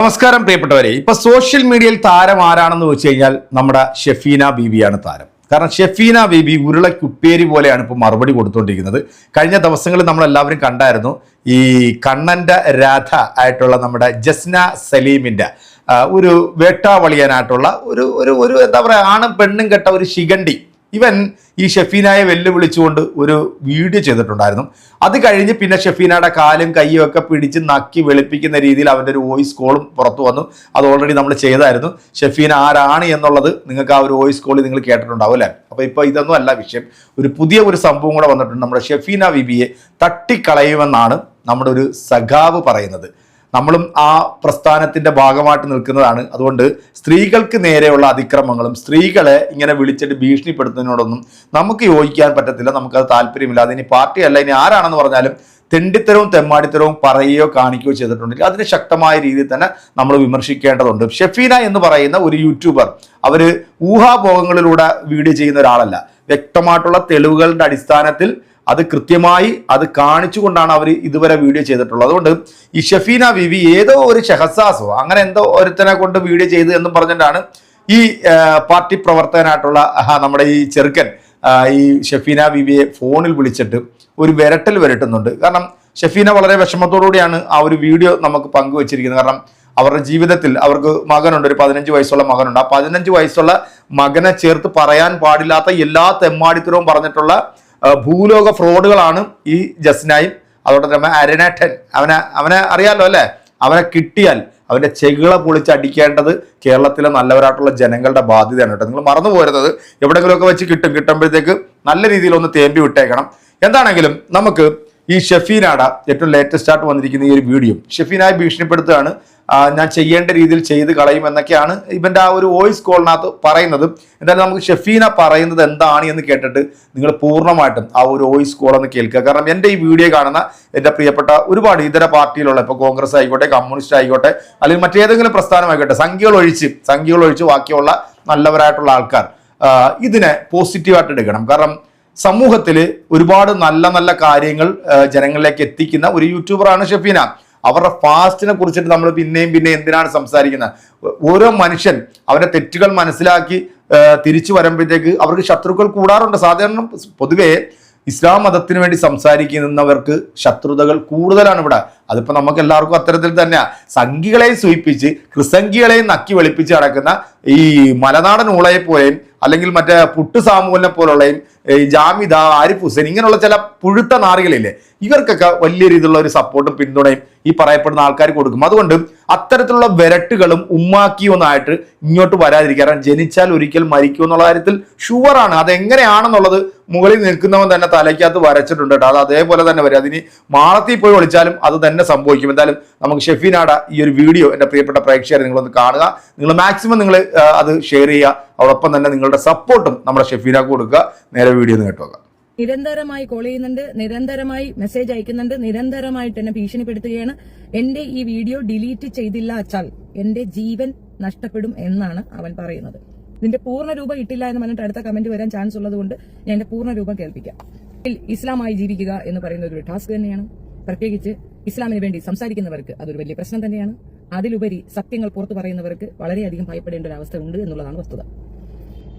നമസ്കാരം പ്രിയപ്പെട്ടവരെ. ഇപ്പൊ സോഷ്യൽ മീഡിയയിൽ താരം ആരാണെന്ന് വെച്ച് കഴിഞ്ഞാൽ നമ്മുടെ ഷെഫീന ബീബിയാണ് താരം. കാരണം ഷെഫീന ബീബി ഉരുളക്കുപ്പേരി പോലെയാണ് ഇപ്പൊ മറുപടി കൊടുത്തുകൊണ്ടിരിക്കുന്നത് കഴിഞ്ഞ ദിവസങ്ങളിൽ നമ്മൾ എല്ലാവരും കണ്ടായിരുന്നു ഈ കണ്ണന്റെ രാധ ആയിട്ടുള്ള നമ്മുടെ ജസ്ന സലീമിന്റെ ഒരു വേട്ടാവളിയനായിട്ടുള്ള ഒരു ഒരു ഒരു എന്താ പറയുക ആണും പെണ്ണും കെട്ട ഒരു ശിഖണ്ഡി. ഇവൻ ഈ ഷെഫീനയെ വെല്ലുവിളിച്ചുകൊണ്ട് ഒരു വീഡിയോ ചെയ്തിട്ടുണ്ടായിരുന്നു. അത് കഴിഞ്ഞ് പിന്നെ ഷെഫീനയുടെ കാലും കൈയും ഒക്കെ പിടിച്ച് നക്കി വെളുപ്പിക്കുന്ന രീതിയിൽ അവന്റെ ഒരു വോയിസ് കോളും പുറത്തു വന്നു. അത് ഓൾറെഡി നമ്മൾ ചെയ്തായിരുന്നു. ഷെഫീന ആരാണ് എന്നുള്ളത് നിങ്ങൾക്ക് ആ ഒരു വോയിസ് കോൾ നിങ്ങൾ കേട്ടിട്ടുണ്ടാവും അല്ലേ? അപ്പോൾ ഇപ്പോൾ ഇതൊന്നും അല്ല വിഷയം. ഒരു പുതിയ ഒരു സംഭവം കൂടെ വന്നിട്ടുണ്ട്. നമ്മുടെ ഷെഫീന വിബിയെ തട്ടിക്കളയുമെന്നാണ് നമ്മുടെ ഒരു സഖാവ് പറയുന്നത്. നമ്മളും ആ പ്രസ്ഥാനത്തിന്റെ ഭാഗമായിട്ട് നിൽക്കുന്നതാണ്. അതുകൊണ്ട് സ്ത്രീകൾക്ക് നേരെയുള്ള അതിക്രമങ്ങളും സ്ത്രീകളെ ഇങ്ങനെ വിളിച്ചിട്ട് ഭീഷണിപ്പെടുത്തുന്നതിനോടൊന്നും നമുക്ക് യോജിക്കാൻ പറ്റത്തില്ല നമുക്കത് താല്പര്യമില്ല. അതിനി പാർട്ടിയല്ല ഇനി ആരാണെന്ന് പറഞ്ഞാലും തെണ്ടിത്തരവും തെമ്മാടിത്തരവും പറയുകയോ കാണിക്കുകയോ ചെയ്തിട്ടുണ്ടെങ്കിൽ അതിന് ശക്തമായ രീതിയിൽ തന്നെ നമ്മൾ വിമർശിക്കേണ്ടതുണ്ട്. ഷെഫീന എന്ന് പറയുന്ന ഒരു യൂട്യൂബർ അവർ ഊഹാഭോഗങ്ങളിലൂടെ വീഡിയോ ചെയ്യുന്ന ഒരാളല്ല. വ്യക്തമായിട്ടുള്ള തെളിവുകളുടെ അടിസ്ഥാനത്തിൽ അത് കൃത്യമായി അത് കാണിച്ചുകൊണ്ടാണ് അവർ ഇതുവരെ വീഡിയോ ചെയ്തിട്ടുള്ളത്. അതുകൊണ്ട് ഈ ഷെഫീന വിവി ഏതോ ഒരു ഷഹസാസോ അങ്ങനെ എന്തോ ഒരുത്തനെ കൊണ്ട് വീഡിയോ ചെയ്ത് എന്നും പറഞ്ഞിട്ടാണ് ഈ പാർട്ടി പ്രവർത്തകനായിട്ടുള്ള നമ്മുടെ ഈ ചെറുക്കൻ ഈ ഷെഫീന ബിബിയെ ഫോണിൽ വിളിച്ചിട്ട് ഒരു വിരട്ടൽ വരട്ടുന്നുണ്ട്. കാരണം ഷെഫീന വളരെ വിഷമത്തോടുകൂടിയാണ് ആ ഒരു വീഡിയോ നമുക്ക് പങ്കുവച്ചിരിക്കുന്നത്. കാരണം അവരുടെ ജീവിതത്തിൽ അവർക്ക് മകനുണ്ട് ഒരു പതിനഞ്ച് വയസ്സുള്ള മകനുണ്ട്. ആ പതിനഞ്ച് വയസ്സുള്ള മകനെ ചേർത്ത് പറയാൻ പാടില്ലാത്ത എല്ലാ തെമ്മാടിത്തരവും പറഞ്ഞിട്ടുള്ള ഭൂലോക ഫ്രോഡുകളാണ് ഈ ജസ്നായും അതോടൊപ്പം തന്നെ അരനേട്ടൻ അവനെ അവനെ അറിയാലോ അല്ലേ? അവനെ കിട്ടിയാൽ അവന്റെ ചെകിള പൊളിച്ചടിക്കേണ്ടത് കേരളത്തിലെ നല്ലവരായിട്ടുള്ള ജനങ്ങളുടെ ബാധ്യതയാണ് കേട്ടോ. നിങ്ങൾ മറന്നു പോരുന്നത് എവിടെയെങ്കിലുമൊക്കെ വെച്ച് കിട്ടും. കിട്ടുമ്പോഴത്തേക്ക് നല്ല രീതിയിൽ ഒന്ന് തേമ്പി വിട്ടേക്കണം. എന്താണെങ്കിലും നമുക്ക് ഈ ഷെഫീനാട ഏറ്റവും ലേറ്റസ്റ്റ് ആയിട്ട് വന്നിരിക്കുന്ന ഈ ഒരു വീഡിയോ ഷെഫീനായി ഭീഷണിപ്പെടുത്തുകയാണ്. ഞാൻ ചെയ്യേണ്ട രീതിയിൽ ചെയ്ത് കളയും എന്നൊക്കെയാണ് ഇവന്റെ ആ ഒരു വോയിസ് കോളിനകത്ത് പറയുന്നത്. എന്തായാലും നമുക്ക് ഷെഫീന പറയുന്നത് എന്താണ് എന്ന് കേട്ടിട്ട് നിങ്ങൾ പൂർണമായിട്ടും ആ ഒരു വോയിസ് കോൾ ഒന്ന് കേൾക്കുക. കാരണം എന്റെ ഈ വീഡിയോ കാണുന്ന എന്റെ പ്രിയപ്പെട്ട ഒരുപാട് ഇതര പാർട്ടിയിലുള്ള ഇപ്പോൾ കോൺഗ്രസ് ആയിക്കോട്ടെ കമ്മ്യൂണിസ്റ്റ് ആയിക്കോട്ടെ അല്ലെങ്കിൽ മറ്റേതെങ്കിലും പ്രസ്ഥാനമായിക്കോട്ടെ സംഖ്യകൾ ഒഴിച്ച് സംഖ്യകൾ ഒഴിച്ച് ബാക്കിയുള്ള നല്ലവരായിട്ടുള്ള ആൾക്കാർ ഇതിനെ പോസിറ്റീവായിട്ട് എടുക്കണം. കാരണം സമൂഹത്തിൽ ഒരുപാട് നല്ല നല്ല കാര്യങ്ങൾ ജനങ്ങളിലേക്ക് എത്തിക്കുന്ന ഒരു യൂട്യൂബറാണ് ഷെഫീന. അവരുടെ ഫാസ്റ്റിനെ കുറിച്ചിട്ട് നമ്മൾ പിന്നെയും പിന്നെ എന്തിനാണ് സംസാരിക്കുന്നത്? ഓരോ മനുഷ്യൻ അവരുടെ തെറ്റുകൾ മനസ്സിലാക്കി തിരിച്ചു വരുമ്പോഴത്തേക്ക് അവർക്ക് ശത്രുക്കൾ കൂടാറുണ്ട്. സാധാരണ പൊതുവേ ഇസ്ലാം മതത്തിന് വേണ്ടി സംസാരിക്കുന്നവർക്ക് ശത്രുതകൾ കൂടുതലാണ് ഇവിടെ. അതിപ്പോ നമുക്ക് എല്ലാവർക്കും അത്തരത്തിൽ തന്നെയാണ് സംഘികളെയും സൂയിപ്പിച്ച് ക്രിസംഖികളെയും നക്കി വെളുപ്പിച്ച് നടക്കുന്ന ഈ മലനാടൻ ഊളയെ അല്ലെങ്കിൽ മറ്റേ പുട്ട് സാമൂലിനെ പോലുള്ളയും ജാമിദ ആരിഫ് ഹുസൈൻ ഇങ്ങനെയുള്ള ചില പുഴുത്ത നാറികളില്ലേ ഇവർക്കൊക്കെ വലിയ രീതിയിലുള്ള ഒരു സപ്പോർട്ടും പിന്തുണയും ഈ പറയപ്പെടുന്ന ആൾക്കാർ കൊടുക്കും. അതുകൊണ്ട് അത്തരത്തിലുള്ള വിരട്ടുകളും ഉമ്മാക്കിയൊന്നായിട്ട് ഇങ്ങോട്ട് വരാതിരിക്കുക. കാരണം ജനിച്ചാൽ ഒരിക്കൽ മരിക്കും എന്നുള്ള കാര്യത്തിൽ ഷുവറാണ് അതെങ്ങനെയാണെന്നുള്ളത് മുകളിൽ നിൽക്കുന്നവൻ തന്നെ തലയ്ക്കകത്ത് വരച്ചിട്ടുണ്ട് കേട്ടോ. അത് അതേപോലെ തന്നെ വരും. അതിന് മാളത്തിൽ പോയി ഒളിച്ചാലും അത് തന്നെ സംഭവിക്കും. എന്തായാലും നമുക്ക് ഷെഫീനാട ഈ ഒരു വീഡിയോ എന്റെ പ്രിയപ്പെട്ട പ്രേക്ഷകരെ നിങ്ങളൊന്ന് കാണുക. നിങ്ങൾ മാക്സിമം നിങ്ങൾ അത് ഷെയർ ചെയ്യുക. അതോടൊപ്പം തന്നെ നിങ്ങളുടെ സപ്പോർട്ടും നമ്മുടെ ഷെഫീനാക്ക് കൊടുക്കുക. നേരെ വീഡിയോ ഒന്ന് കേട്ടോക്കാം. നിരന്തരമായി കോൾ ചെയ്യുന്നുണ്ട് നിരന്തരമായി മെസ്സേജ് അയക്കുന്നുണ്ട് നിരന്തരമായിട്ട് എന്നെ ഭീഷണിപ്പെടുത്തുകയാണ്. എന്റെ ഈ വീഡിയോ ഡിലീറ്റ് ചെയ്തില്ല അച്ചാൽ എന്റെ ജീവൻ നഷ്ടപ്പെടും എന്നാണ് അവൻ പറയുന്നത്. ഇതിന്റെ പൂർണ രൂപം ഇട്ടില്ല എന്ന് പറഞ്ഞിട്ട് അടുത്ത കമന്റ് വരാൻ ചാൻസ് ഉള്ളതുകൊണ്ട് ഞാൻ എന്റെ പൂർണ രൂപം കേൾപ്പിക്കാം. ഇസ്ലാമായി ജീവിക്കുക എന്ന് പറയുന്ന ഒരു ടാസ്ക് തന്നെയാണ്. പ്രത്യേകിച്ച് ഇസ്ലാമിന് വേണ്ടി സംസാരിക്കുന്നവർക്ക് അതൊരു വലിയ പ്രശ്നം തന്നെയാണ്. അതിലുപരി സത്യങ്ങൾ പുറത്തു പറയുന്നവർക്ക് വളരെയധികം ഭയപ്പെടേണ്ട ഒരു അവസ്ഥ ഉണ്ട് എന്നുള്ളതാണ് വസ്തുത.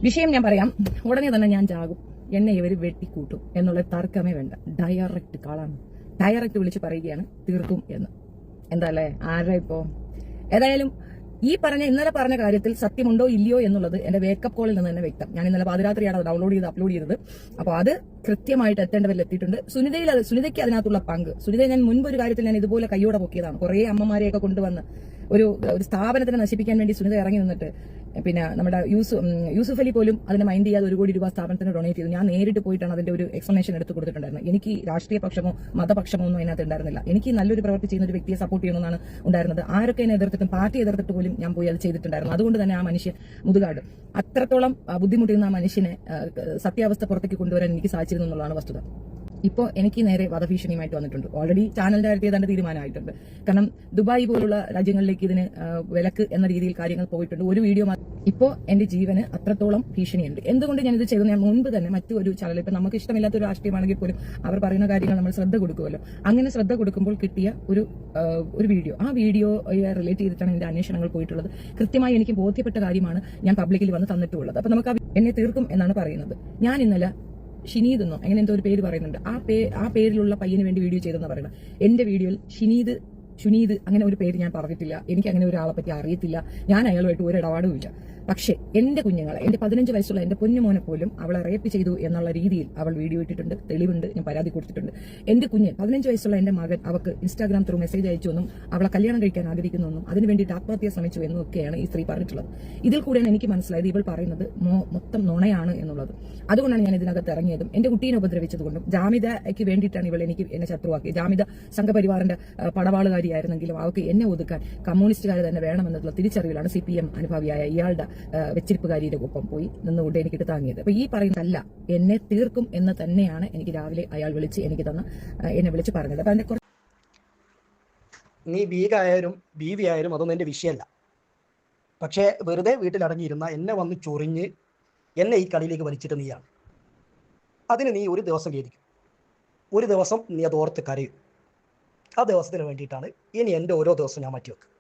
വിഷയം ഞാൻ പറയാം. ഉടനെ തന്നെ ഞാൻ ചാകും എന്നെ ഇവർ വെട്ടിക്കൂട്ടും എന്നുള്ള തർക്കമേ വേണ്ട. ഡയറക്റ്റ് കാളാണ് ഡയറക്റ്റ് വിളിച്ച് പറയുകയാണ് തീർക്കും എന്ന്. എന്താ അല്ലേ? ആരാ ഇപ്പോ? ഏതായാലും ഈ പറഞ്ഞ ഇന്നലെ പറഞ്ഞ കാര്യത്തിൽ സത്യമുണ്ടോ ഇല്ലയോ എന്നുള്ളത് എന്റെ വേക്കപ്പ് കോളിൽ നിന്ന് തന്നെ വ്യക്തം. ഞാൻ ഇന്നലെ പാതിരാത്രിയാണ് ഡൗൺലോഡ് ചെയ്ത് അപ്ലോഡ് ചെയ്തത്. അപ്പോൾ അത് കൃത്യമായിട്ട് എത്തേണ്ടവരിൽ എത്തിയിട്ടുണ്ട്. സുനിതയിൽ അത് സുനിതയ്ക്ക് അതിനകത്തുള്ള പങ്ക്. സുനിതയെ ഞാൻ മുൻപ് ഒരു കാര്യത്തിൽ ഞാൻ ഇതുപോലെ കൈയോടെ പൊക്കിയതാണ്. കുറേ അമ്മമാരെയൊക്കെ കൊണ്ടുവന്ന് ഒരു ഒരു സ്ഥാപനത്തിനെ നശിപ്പിക്കാൻ വേണ്ടി സുനിത ഇറങ്ങി നിന്നിട്ട് പിന്നെ നമ്മുടെ യൂസു യൂസുഫ് അലി പോലും അതിനെ മൈൻഡ് ചെയ്യാതെ ഒരു കോടി രൂപ സ്ഥാപനത്തിന് ഡൊണേറ്റ് ചെയ്തു. ഞാൻ നേരിട്ട് പോയിട്ടാണ് അതിന്റെ ഒരു എക്സ്പ്ലനേഷൻ എടുത്ത് കൊടുത്തിട്ടുണ്ടായിരുന്നത്. എനിക്ക് രാഷ്ട്രീയ പക്ഷമോ മതപക്ഷമോ ഒന്നും അതിനകത്ത് ഉണ്ടായിരുന്നില്ല. എനിക്ക് നല്ലൊരു പ്രവൃത്തി ചെയ്യുന്ന ഒരു വ്യക്തിയെ സപ്പോർട്ട് ചെയ്യണമെന്നാണ് ഉണ്ടായിരുന്നത്. ആരൊക്കെ എന്നെ എതിർത്തിട്ടും പാർട്ടി എതിർത്തിട്ട് പോലും ഞാൻ പോയി അത് ചെയ്തിട്ടുണ്ടായിരുന്നു. അതുകൊണ്ട് തന്നെ ആ മനുഷ്യൻ മുതുകാട്. അത്രത്തോളം ബുദ്ധിമുട്ടിയിരുന്ന ആ മനുഷ്യനെ സത്യാവസ്ഥ പുറത്തേക്ക് കൊണ്ടുവരാൻ എനിക്ക് സാധിച്ചിരുന്നു എന്നുള്ളതാണ് വസ്തുത. ഇപ്പോൾ എനിക്ക് നേരെ വധഭീഷണിയുമായിട്ട് വന്നിട്ടുണ്ട്. ഓൾറെഡി ചാനൽ ഡയറക്റ്റ് ചെയ്തേണ്ട തീരുമാനമായിട്ടുണ്ട്. കാരണം ദുബായ് പോലുള്ള രാജ്യങ്ങളിലേക്ക് ഇതിന് വിലക്ക് എന്ന രീതിയിൽ കാര്യങ്ങൾ പോയിട്ടുണ്ട്. ഒരു വീഡിയോ ഇപ്പോൾ എന്റെ ജീവന് അത്രത്തോളം ഭീഷണിയുണ്ട്. എന്തുകൊണ്ട് ഞാനിത് ചെയ്തു? ഞാൻ മുൻപ് തന്നെ മറ്റൊരു ചാനൽ ഇപ്പം നമുക്ക് ഇഷ്ടമില്ലാത്ത ഒരു രാഷ്ട്രീയമാണെങ്കിൽ പോലും അവർ പറയുന്ന കാര്യങ്ങൾ നമ്മൾ ശ്രദ്ധ കൊടുക്കുമല്ലോ. അങ്ങനെ ശ്രദ്ധ കൊടുക്കുമ്പോൾ കിട്ടിയ ഒരു ഒരു വീഡിയോ. ആ വീഡിയോ റിലേറ്റ് ചെയ്തിട്ടാണ് എന്റെ അന്വേഷണങ്ങൾ പോയിട്ടുള്ളത്. കൃത്യമായി എനിക്ക് ബോധ്യപ്പെട്ട കാര്യമാണ് ഞാൻ പബ്ലിക്കിൽ വന്ന് തന്നിട്ടുള്ളത്. അപ്പൊ നമുക്ക് എന്നെ തീർക്കും എന്നാണ് പറയുന്നത്. ഞാൻ ഇന്നലെ ഷിനീദ് എന്നോ അങ്ങനെ എന്തോ ഒരു പേര് പറയുന്നുണ്ട്. ആ പേ ആ പേരിലുള്ള പയ്യന് വേണ്ടി വീഡിയോ ചെയ്തെന്ന് പറയുന്നത്. എന്റെ വീഡിയോയിൽ ഷിനീദ് ഷുനീദ് അങ്ങനെ ഒരു പേര് ഞാൻ പറഞ്ഞിട്ടില്ല. എനിക്ക് അങ്ങനെ ഒരാളെ പറ്റി അറിയത്തില്ല. ഞാൻ അയാളുമായിട്ട് ഒരു ഇടപാടും ഇല്ല പക്ഷേ എന്റെ കുഞ്ഞുങ്ങളെ എന്റെ പതിനഞ്ച് വയസ്സുള്ള എന്റെ കുഞ്ഞുമോനെ പോലും അവളെ റേപ്പ് ചെയ്തു എന്നുള്ള രീതിയിൽ അവൾ വീഡിയോ ഇട്ടിട്ടുണ്ട് തെളിവുണ്ട് ഞാൻ പരാതി കൊടുത്തിട്ടുണ്ട്. എന്റെ കുഞ്ഞ് പതിനഞ്ച് വയസ്സുള്ള എന്റെ മകൻ അവൾക്ക് ഇൻസ്റ്റാഗ്രാം ത്രൂ മെസ്സേജ് അയച്ചു എന്നും അവളെ കല്യാണം കഴിക്കാൻ ആഗ്രഹിക്കുന്നു എന്നും അതിനു വേണ്ടിയിട്ട് ആത്മഹത്യ ശ്രമിച്ചു എന്നും ഒക്കെയാണ് ഈ സ്ത്രീ പറഞ്ഞിട്ടുള്ളത്. ഇതിൽ കൂടെയാണ് എനിക്ക് മനസ്സിലായത് ഇവൾ പറയുന്നത് മൊത്തം നുണയാണ് എന്നുള്ളത്. അതുകൊണ്ടാണ് ഞാൻ ഇതിനകത്ത് ഇറങ്ങിയതും. എന്റെ കുട്ടീനെ ഉപദ്രവിച്ചതുകൊണ്ടും ജാമിതയ്ക്ക് വേണ്ടിയിട്ടാണ് ഇവൾ എനിക്ക് എന്നെ ശത്രുവാക്കിയത്. ജാമിത സംഘപരിവാറിന്റെ പടവാളുകാരിയായിരുന്നെങ്കിലും അവൾക്ക് എന്നെ ഒതുക്കാൻ കമ്മ്യൂണിസ്റ്റുകാർ തന്നെ വേണമെന്നുള്ള തിരിച്ചറിവിലാണ് സി പി എം അനുഭാവിയായ ഇയാളുടെ വെച്ചിരിപ്പുകാരിയുടെ ഒപ്പം പോയി നിന്നുകൊണ്ട് എനിക്കിട്ട് താങ്ങിയത്. അപ്പൊ ഈ പറയുന്നതല്ല എന്നെ തീർക്കും എന്ന് തന്നെയാണ് എനിക്ക് രാവിലെ അയാൾ വിളിച്ച് എനിക്ക് തന്ന എന്നെ വിളിച്ച് പറഞ്ഞത്. അപ്പൊ കുറച്ച് നീ ബീഗായാലും ബീവി ആയാലും അതൊന്നും എന്റെ വിഷയമല്ല. പക്ഷേ വെറുതെ വീട്ടിലടങ്ങിയിരുന്ന എന്നെ വന്ന് ചൊറിഞ്ഞ് എന്നെ ഈ കളിയിലേക്ക് വലിച്ചിട്ട് നീയാണ്. അതിന് നീ ഒരു ദിവസം ഖേദിക്കും. ഒരു ദിവസം നീ അത് ഓർത്ത് കരയും. ആ ദിവസത്തിന് വേണ്ടിയിട്ടാണ് ഇനി എന്റെ ഓരോ ദിവസം ഞാൻ മാറ്റിവെക്കുക.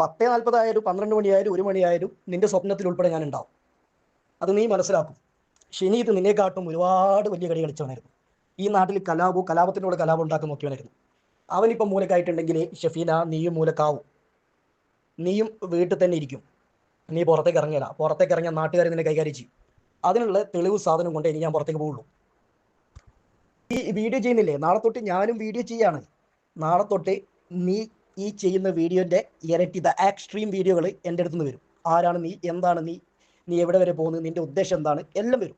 പത്തേ നാൽപ്പതായാലും പന്ത്രണ്ട് മണിയായാലും ഒരു മണിയായാലും നിന്റെ സ്വപ്നത്തിൽ ഉൾപ്പെടെ ഞാൻ ഉണ്ടാവും. അത് നീ മനസ്സിലാക്കും. ശനി ഇത് നിന്നെക്കാട്ടും ഒരുപാട് വലിയ കളി കളിച്ചവനായിരുന്നു. ഈ നാട്ടിൽ കലാപവും കലാപത്തിനോട് കലാപം ഉണ്ടാക്കാൻ നോക്കിയവനായിരുന്നു അവനിപ്പം മൂലക്കായിട്ടുണ്ടെങ്കിൽ ഷഫീന നീയും മൂലക്കാവും. നീയും വീട്ടിൽ തന്നെ ഇരിക്കും. നീ പുറത്തേക്ക് ഇറങ്ങിയല്ല പുറത്തേക്ക് ഇറങ്ങിയ നാട്ടുകാർ നിന്നെ കൈകാര്യം ചെയ്യും. അതിനുള്ള തെളിവ് സാധനം കൊണ്ട് ഇനി ഞാൻ പുറത്തേക്ക് പോകുള്ളൂ ഈ വീഡിയോ ചെയ്യുന്നില്ലേ? നാളെ തൊട്ട് ഞാനും വീഡിയോ ചെയ്യാണ്. നാളെ തൊട്ട് നീ ഈ ചെയ്യുന്ന വീഡിയോന്റെ ഇരട്ടി ദ എക്സ്ട്രീം വീഡിയോകൾ എന്റെ അടുത്ത് നിന്ന് വരും. ആരാണ് നീ? എന്താണ് നീ? നീ എവിടെ വരെ പോകുന്നത് നിന്റെ ഉദ്ദേശം എന്താണ്? എല്ലാം വരും.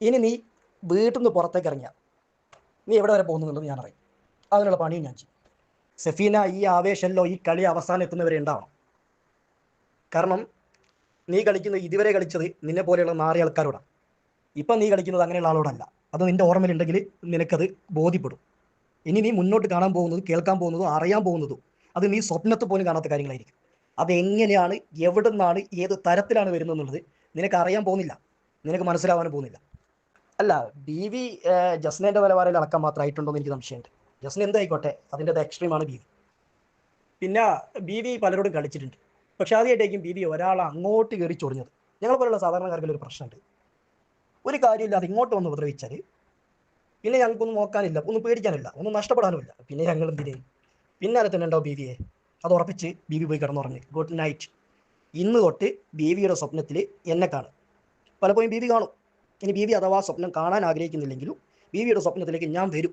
ഇനി നീ വീട്ടിൽ നിന്ന് പുറത്തേക്ക് ഇറങ്ങിയ. നീ എവിടെ വരെ പോകുന്നു എന്നുള്ളത് ഞാൻ അറിയും. അതിനുള്ള പണിയും ഞാൻ ചെയ്യും. സെഫീന ഈ ആവേശമല്ലോ ഈ കളി അവസാനം എത്തുന്നവരെ ഉണ്ടാവണം. കാരണം നീ കളിക്കുന്നത് ഇതുവരെ കളിച്ചത് നിന്നെ പോലെയുള്ള നാറിയ ആൾക്കാരോടാണ് ഇപ്പം നീ കളിക്കുന്നത് അങ്ങനെയുള്ള ആളോടല്ല. അത് നിന്റെ ഓർമ്മയിലുണ്ടെങ്കിൽ നിനക്കത് ബോധ്യപ്പെടും. ഇനി നീ മുന്നോട്ട് കാണാൻ പോകുന്നതും കേൾക്കാൻ പോകുന്നതും അറിയാൻ പോകുന്നതും അത് നീ സ്വപ്നത്തിൽ പോലും കാണാത്ത കാര്യങ്ങളായിരിക്കും. അതെങ്ങനെയാണ് എവിടെ നിന്നാണ് ഏത് തരത്തിലാണ് വരുന്നത് എന്നുള്ളത് നിനക്ക് അറിയാൻ പോകുന്നില്ല. നിനക്ക് മനസ്സിലാവാനും പോകുന്നില്ല. അല്ല ബി വി ജസ്നേന്റെ നിലവാരം അടക്കം മാത്രമായിട്ടുണ്ടോ എന്ന് എനിക്ക് സംശയമുണ്ട്. ജസ്ന എന്തായിക്കോട്ടെ? അതിന്റെ അത് എക്സ്ട്രീമാണ് ബി വി പിന്നെ ബി വി പലരോടും കളിച്ചിട്ടുണ്ട്. പക്ഷെ ആദ്യമായിട്ടായിരിക്കും ബി വി ഒരാൾ അങ്ങോട്ട് കയറി ചൊറിഞ്ഞത്. ഞങ്ങൾ പോലുള്ള സാധാരണക്കാർക്ക് ഒരു പ്രശ്നമുണ്ട്. ഒരു കാര്യമില്ലാതെ ഇങ്ങോട്ട് വന്ന് ഉപദ്രവിച്ചാൽ പിന്നെ ഞങ്ങൾക്കൊന്നും നോക്കാനില്ല ഒന്നും പേടിക്കാനില്ല ഒന്നും നഷ്ടപ്പെടാനുമില്ല. പിന്നെ ഞങ്ങൾ എന്തിന് പിന്നാലെ തന്നെ ഉണ്ടാവും ബി അത് ഉറപ്പിച്ച് ബി വി പോയി കിടന്നുറങ്ങി. ഗുഡ് നൈറ്റ് ഇന്ന് തൊട്ട് ബി വിയുടെ സ്വപ്നത്തിൽ എന്നെ കാണും. പലപ്പോഴും ബി കാണും. ഇനി ബി അഥവാ സ്വപ്നം കാണാൻ ആഗ്രഹിക്കുന്നില്ലെങ്കിലും ബി വിയുടെ സ്വപ്നത്തിലേക്ക് ഞാൻ വരും.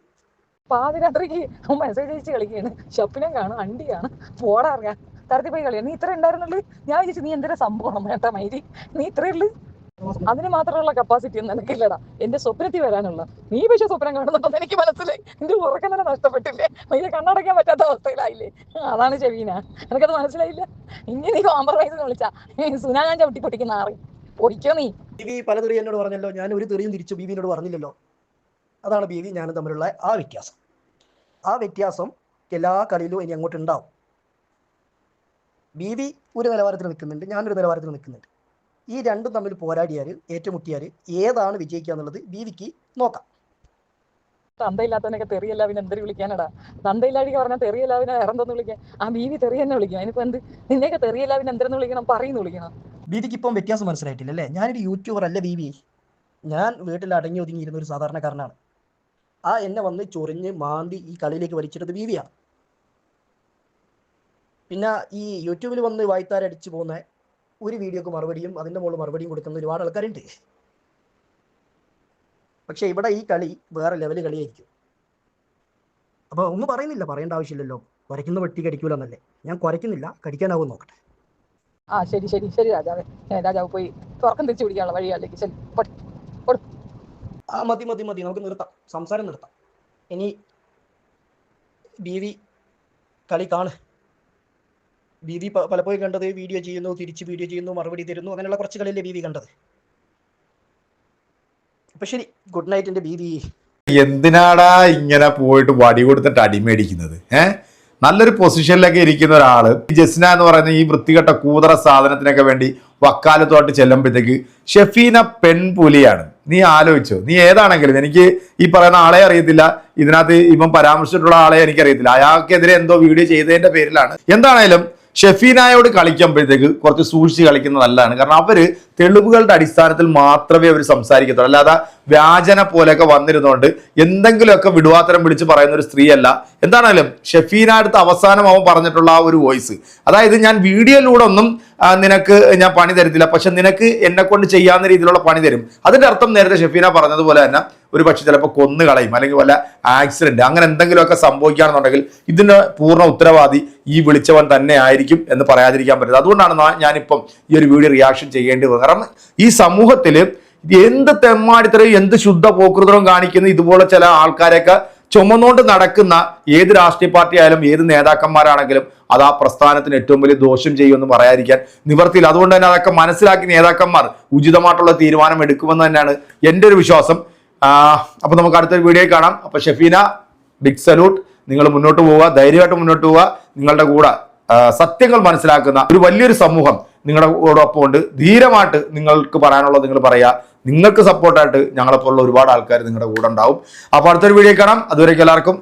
പാതിരാത്രിക്ക് മെസ്സേജ് അയച്ച് കളിക്കുകയാണ്. ഷപ്പിനും കാണും അണ്ടിയാണ് പോടാ അറിയാം തരത്തിൽ പോയി കളിയാണ് നീ ഇത്ര ഉണ്ടായിരുന്നുള്ളൂ? ഞാൻ വിചാരിച്ചു നീ എന്തൊരു സംഭവം? വേണ്ട മൈരി നീ ഇത്രേ ഉള്ളു? അതിന് മാത്രമുള്ള കപ്പാസിറ്റി ഒന്നും എനിക്കില്ലടാ എന്റെ സ്വപ്നത്തിൽ വരാനുള്ള. നീ പക്ഷെ സ്വപ്നം കാണുന്നുണ്ടെന്ന് എനിക്ക് മനസ്സിലായി എന്റെ ഉറക്കം തന്നെ നഷ്ടപ്പെട്ടില്ലേ? മൈരെ കണ്ണടയ്ക്കാൻ പറ്റാത്ത അവസ്ഥയിലായില്ലേ? അതാണ് ചെവീന എനിക്കത് മനസ്സിലായില്ല? ഇനി നീ കോംപ്രമൈസ് വിളിച്ചാ. സുനാൻ ചവിട്ടി പൊട്ടിക്കുന്ന ആറി പൊടിക്കോ നീ? ബി പല തെറി എന്നോട് പറഞ്ഞല്ലോ. ഞാൻ ഒരു തെറിയും തിരിച്ചു ബീവിനോട് പറഞ്ഞില്ലല്ലോ. അതാണ് ബീവി ഞാനും തമ്മിലുള്ള ആ വ്യത്യാസം. ആ വ്യത്യാസം എല്ലാ കളിയിലും ഇനി അങ്ങോട്ട് ഉണ്ടാവും ബീവി ഒരു നിലവാരത്തിൽ നിൽക്കുന്നുണ്ട്. ഞാനൊരു നിലവാരത്തിൽ നിൽക്കുന്നുണ്ട്. ഈ രണ്ടും തമ്മിൽ പോരാടിയാൽ ഏറ്റുമുട്ടിയാൽ ഏതാണ് വിജയിക്കുക എന്നുള്ളത് ബി വിക്ക് നോക്കാം. തന്തയില്ലാത്തവനൊക്കെ തെറിയല്ല പിന്നെ എന്തൊരു വിളിക്കാനടാ? തന്തയില്ലാടിക്ക് പറഞ്ഞാൽ തെറിയല്ലാവിനെ പിന്നെ വേറെന്തോന്ന് വിളിക്കാൻ? ആ ബീവി തെറി തന്നെ വിളിക്കും. അതിനിപ്പോ എന്ത്? നിന്നെയൊക്കെ തെറിയല്ല പിന്നെ എന്തെന്ന് വിളിക്കണം പറയുന്നു വിളിക്കണം? ബീവിക്ക് ഇപ്പം വ്യത്യാസം മനസ്സിലായിട്ടില്ല അല്ലേ? ഞാനൊരു യൂട്യൂബർ അല്ല ബീവി. ഞാൻ വീട്ടിൽ അടങ്ങി ഒതുങ്ങിയിരുന്ന ഒരു സാധാരണക്കാരനാണ്. ആ എന്നെ വന്ന് ചൊറിഞ്ഞ് മാന്തി ഈ കളിയിലേക്ക് വലിച്ചിട്ടത് ബീവിയാണ്. പിന്നെ ഈ യൂട്യൂബിൽ വന്ന് വായ്ത്താരടിച്ചു പോകുന്ന ഒരു വീഡിയോക്ക് മറുപടിയും അതിന്റെ മുകളിൽ മറുപടിയും കൊടുക്കുന്ന ഒരുപാട് ആൾക്കാരുണ്ട്. പക്ഷെ ഇവിടെ ഈ കളി വേറെ ലെവൽ കളിയായിരിക്കും. അപ്പോൾ ഒന്നും പറയുന്നില്ല പറയേണ്ട ആവശ്യമില്ലല്ലോ. കുരയ്ക്കുന്ന വെട്ടി കടിക്കൂലെന്നല്ലേ. ഞാൻ കുരയ്ക്കുന്നില്ല കടിക്കാനാവും നോക്കട്ടെ. ആ ശരി ശരി ശരി രാജാവേ. രാജാവ് പോയി തുറക്കം തിരിച്ചു പിടിക്കാനുള്ള വഴിയാലേക്ക് ശരി പോട്ടെ. ആ മതി മതി മതി. നമുക്ക് നിർത്താം. സംസാരം നിർത്താം. ഇനി ബി വി കളി കാണ്. ബി വി പ- പലപ്പോഴും കണ്ടത് വീഡിയോ ചെയ്യുന്നു തിരിച്ച് വീഡിയോ ചെയ്യുന്നു മറുപടി തരുന്നു അങ്ങനെയുള്ള കുറച്ച് കളിയല്ലേ ബി വി കണ്ടത്. അപ്പൊ ശരി ഗുഡ് നൈറ്റ് എന്റെ വി എന്തിനാടാ ഇങ്ങനെ പോയിട്ട് വടി കൊടുത്തിട്ട് അടിമേടിക്കുന്നത് ഏഹ് നല്ലൊരു പൊസിഷനിലൊക്കെ ഇരിക്കുന്ന ഒരാൾ. ജസ്ന എന്ന് പറയുന്ന ഈ വൃത്തികെട്ട കൂതറ സാധനത്തിനൊക്കെ വേണ്ടി വക്കാലത്തോട്ട് ചെല്ലുമ്പോഴത്തേക്ക് ഷെഫീന പെൺപുലിയാണ്. നീ ആലോചിച്ചോ. നീ ഏതാണെങ്കിലും എനിക്ക് ഈ പറയുന്ന ആളെ അറിയത്തില്ല. ഇതിനകത്ത് ഇപ്പം പരാമർശിച്ചിട്ടുള്ള ആളെ എനിക്കറിയത്തില്ല. അയാൾക്കെതിരെ എന്തോ വീഡിയോ ചെയ്തതിന്റെ പേരിലാണ്. എന്താണേലും ഷെഫീനായോട് കളിക്കുമ്പോഴത്തേക്ക് കുറച്ച് സൂക്ഷിച്ച് കളിക്കുന്നത് നല്ലതാണ്. കാരണം അവർ തെളിവുകളുടെ അടിസ്ഥാനത്തിൽ മാത്രമേ അവർ സംസാരിക്കത്തുള്ളൂ. അല്ലാതെ വ്യാജന പോലെയൊക്കെ വന്നിരുന്നുകൊണ്ട് എന്തെങ്കിലുമൊക്കെ വിടുവാത്തരം വിളിച്ച് പറയുന്ന ഒരു സ്ത്രീയല്ല. എന്താണെങ്കിലും ഷെഫീന അടുത്ത് അവസാനം അവൻ പറഞ്ഞിട്ടുള്ള ആ ഒരു വോയിസ്. അതായത് ഞാൻ വീഡിയോയിലൂടെ ഒന്നും നിനക്ക് ഞാൻ പണി തരത്തില്ല. പക്ഷെ നിനക്ക് എന്നെ കൊണ്ട് ചെയ്യാവുന്ന രീതിയിലുള്ള പണി തരും. അതിന്റെ അർത്ഥം നേരത്തെ ഷെഫീന പറഞ്ഞതുപോലെ തന്നെ ഒരു പക്ഷെ ചിലപ്പോൾ കൊന്നു കളയും അല്ലെങ്കിൽ വല്ല ആക്സിഡന്റ് അങ്ങനെ എന്തെങ്കിലുമൊക്കെ സംഭവിക്കുകയാണെന്നുണ്ടെങ്കിൽ ഇതിന് പൂർണ ഉത്തരവാദി ഈ വിളിച്ചവൻ തന്നെ ആയിരിക്കും എന്ന് പറയാതിരിക്കാൻ പറ്റില്ല അതുകൊണ്ടാണ് ഞാനിപ്പം ഈ ഒരു വീഡിയോ റിയാക്ഷൻ ചെയ്യേണ്ടി വന്നത്. കാരണം ഈ സമൂഹത്തിൽ എന്ത് തെമ്മാടിത്തരവും എന്ത് ശുദ്ധ പോക്കൃതവും കാണിക്കുന്ന ഇതുപോലെ ചില ആൾക്കാരെയൊക്കെ ചുമന്നുകൊണ്ട് നടക്കുന്ന ഏത് രാഷ്ട്രീയ പാർട്ടി ആയാലും ഏത് നേതാക്കന്മാരാണെങ്കിലും അത് ആ പ്രസ്ഥാനത്തിന് ഏറ്റവും വലിയ ദോഷം ചെയ്യുമെന്ന് പറയാതിരിക്കാൻ നിവർത്തിയില്ല. അതുകൊണ്ട് തന്നെ അതൊക്കെ മനസ്സിലാക്കി നേതാക്കന്മാർ ഉചിതമായിട്ടുള്ള തീരുമാനം എടുക്കുമെന്ന് തന്നെയാണ് എന്റെ ഒരു വിശ്വാസം. അപ്പോൾ അപ്പൊ നമുക്ക് അടുത്തൊരു വീഡിയോ കാണാം. അപ്പൊ ഷെഫീന ബിഗ് സല്യൂട്ട് നിങ്ങൾ മുന്നോട്ട് പോവുക ധൈര്യമായിട്ട് മുന്നോട്ട് പോവുക. നിങ്ങളുടെ കൂടെ സത്യങ്ങൾ മനസ്സിലാക്കുന്ന ഒരു വലിയൊരു സമൂഹം നിങ്ങളുടെ കൂടൊപ്പം ഉണ്ട്. ധീരമായിട്ട് നിങ്ങൾക്ക് പറയാനുള്ളത് നിങ്ങൾ പറയുക നിങ്ങൾക്ക് സപ്പോർട്ടായിട്ട് ഞങ്ങളെപ്പോലുള്ള ഒരുപാട് ആൾക്കാർ നിങ്ങളുടെ കൂടെ ഉണ്ടാവും. അപ്പോൾ അടുത്തൊരു വീഡിയോ കാണാം. അതുവരേക്കും എല്ലാവർക്കും